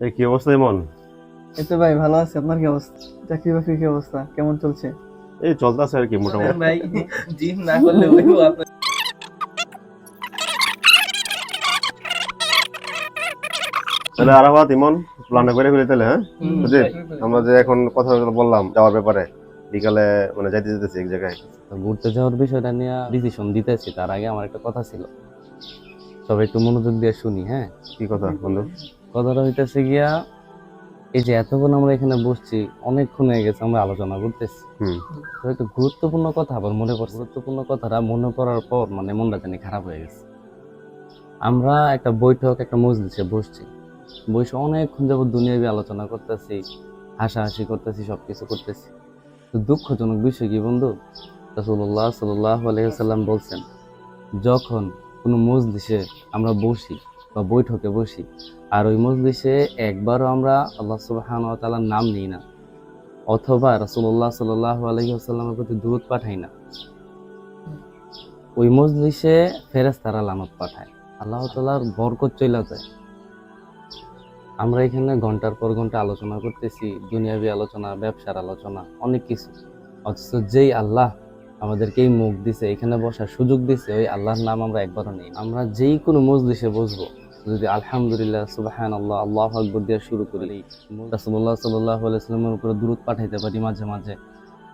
এই কি অবস্থা এমন এই তো ভাই ভালো আছি। আপনার কি অবস্থা? চাকরি বাকরি কি অবস্থা? কেমন চলছে? এই চলতেছে আর কি মোটামুটি। ভাই জিম না করলে হইব আপনার তাহলে আরাফাত ইমন প্ল্যান করে ফেলি তাহলে হ্যাঁ? বুঝলি? আমরা যে এখন কথা বললাম যাওয়ার ব্যাপারে বিকালে মানে যাইতে যেতেছি এক জায়গায়। ঘুরতে যাওয়ার বিষয়টা নিয়ে ডিসিশন দিতেছি তার আগে আমার একটা কথা ছিল। তবে একটু মনোযোগ দিয়ে শুনি হ্যাঁ? কি কথা বন্ধু? কথাটা হইতেছে গিয়া এই যে এতক্ষণ আমরা এখানে বসছি অনেকক্ষণ হয়ে গেছে আমরা আলোচনা করতেছি। হুম। তো গুরুত্বপূর্ণ কথা আবার মনে পড়ছে। গুরুত্বপূর্ণ কথাটা মনে পড়ার পর মানে মনটা জানি খারাপ হয়ে গেছে। আমরা একটা বৈঠক একটা মজলিসে বসছি। বসে অনেকক্ষণ যাবত দুনিয়াবি আলোচনা করতেছি হাসাহাসি করতেছি সবকিছু করতেছি। তো দুঃখজনক বিষয় কি বন্ধু? রাসূলুল্লাহ সাল্লাল্লাহু আলাইহি সাল্লাম বলছেন যখন কোনো মজলিসে আমরা বসি বা বৈঠকে বসি। আর ওই মজলিসে একবারও আমরা আল্লাহ সুবহানাহু ওয়া তাআলার নাম নিই না। অথবা রাসূলুল্লাহ সাল্লাল্লাহু আলাইহি ওয়াসাল্লামের প্রতি দূরত পাঠাই না। ওই মজলিসে ফেরেশতারা লানত পাঠায়। আল্লাহ তাআলার বরকত চইলা যায়। আমরা এখানে ঘণ্টার পর ঘণ্টা আলোচনা করতেছি, দুনিয়াবি আলোচনা, ব্যবসার আলোচনা, অনেক কিছু। অথচ যেই আল্লাহ আমাদেরকে এই মুখ দিছে, এখানে বসার সুযোগ দিছে, ওই আল্লাহর নাম আমরা একবারও নেই। আমরা যেই কোনো মজলিসে বসবো যদি আলহামদুলিল্লাহ সুবাহান আল্লাহ আল্লাহ আকবর দিয়ে শুরু করি। রাসুল্লাহ সাল্লাহ আলাইস্লামের উপরে দূরত পাঠাইতে পারি মাঝে মাঝে।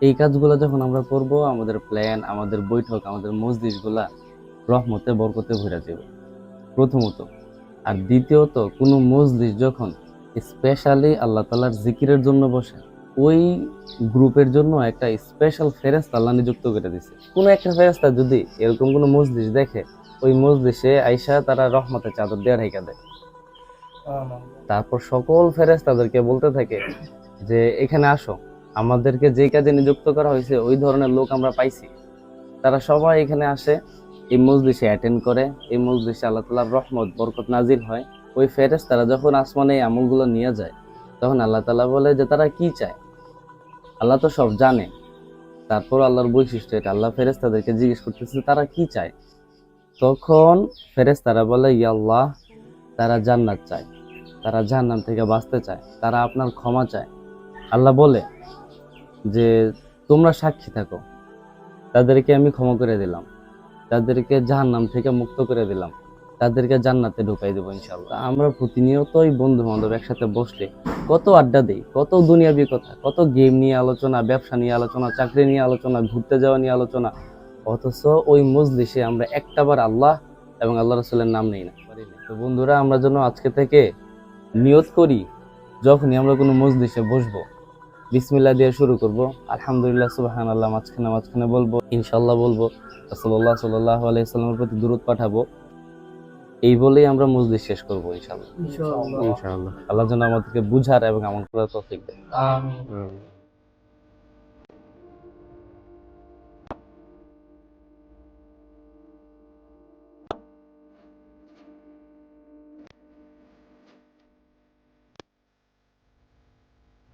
এই কাজগুলো যখন আমরা করব আমাদের প্ল্যান আমাদের বৈঠক আমাদের মসজিদগুলা রহমতে বরকতে ভরে যাবে। প্রথমত আর দ্বিতীয়ত কোনো মসজিদ যখন স্পেশালি আল্লাহ তালার জিকিরের জন্য বসে ওই গ্রুপের জন্য একটা স্পেশাল ফেরেস্তা আল্লাহ নিযুক্ত করে দিছে। কোনো একটা ফেরেস্তা যদি এরকম কোনো মসজিদ দেখে ওই মসজিদে আইসা তারা রহমতের চাদর দেওয়ার হেঁকা দেয়। তারপর সকল ফেরেস তাদেরকে বলতে থাকে যে, এখানে আসো। আমাদেরকে যে কাজে নিযুক্ত করা হয়েছে, ওই ধরনের লোক আমরা পাইছি। তারা সবাই এখানে আসে, এই মজলিসে অ্যাটেন্ড করে, এই মজলিসে আল্লাহ তালার রহমত, বরকত নাজিল হয়। ওই ফেরেস তারা যখন আসমানে এই আমলগুলো নিয়ে যায়, তখন আল্লাহ তালা বলে যে, তারা কি চায়? আল্লাহ তো সব জানে। তারপর আল্লাহর বৈশিষ্ট্য এটা। আল্লাহ ফেরেস তাদেরকে জিজ্ঞেস করতেছে, তারা কি চায়? তখন ফেরেস তারা বলে, ইয়া আল্লাহ, তারা জান্নাত চায়। তারা জাহান্নাম থেকে বাঁচতে চায়। তারা আপনার ক্ষমা চায়। আল্লাহ বলে যে, তোমরা সাক্ষী থাকো। তাদেরকে আমি ক্ষমা করে দিলাম। তাদেরকে জাহান্নাম থেকে মুক্ত করে দিলাম। তাদেরকে জান্নাতে ঢুকাই দেবো ইনশাল্লাহ আমরা প্রতিনিয়তই বন্ধু বান্ধব একসাথে বসলে কত আড্ডা দিই, কত দুনিয়াবি কথা, কত গেম নিয়ে আলোচনা, ব্যবসা নিয়ে আলোচনা, চাকরি নিয়ে আলোচনা, ঘুরতে যাওয়া নিয়ে আলোচনা অথচ ওই মজলিসে আমরা একটাবার আল্লাহ এবং আল্লাহ রসুলের নাম নেই না। তো বন্ধুরা আমরা যেন আজকে থেকে নিয়ত করি যখনই আমরা কোনো মজলিসে বসবো বিসমিল্লাহ দিয়ে শুরু করব আলহামদুলিল্লাহ সুবাহান আল্লাহ মাঝখানে মাঝখানে বলব ইনশাল্লাহ বলব রাসূলুল্লাহ সাল্লাহ আলাইসাল্লামের প্রতি দূরত পাঠাবো এই বলেই আমরা মজলিস শেষ করব ইনশাল্লাহ ইনশাআল্লাহ। আল্লাহ যেন আমাদেরকে বুঝার এবং আমল করার তৌফিক দেয়।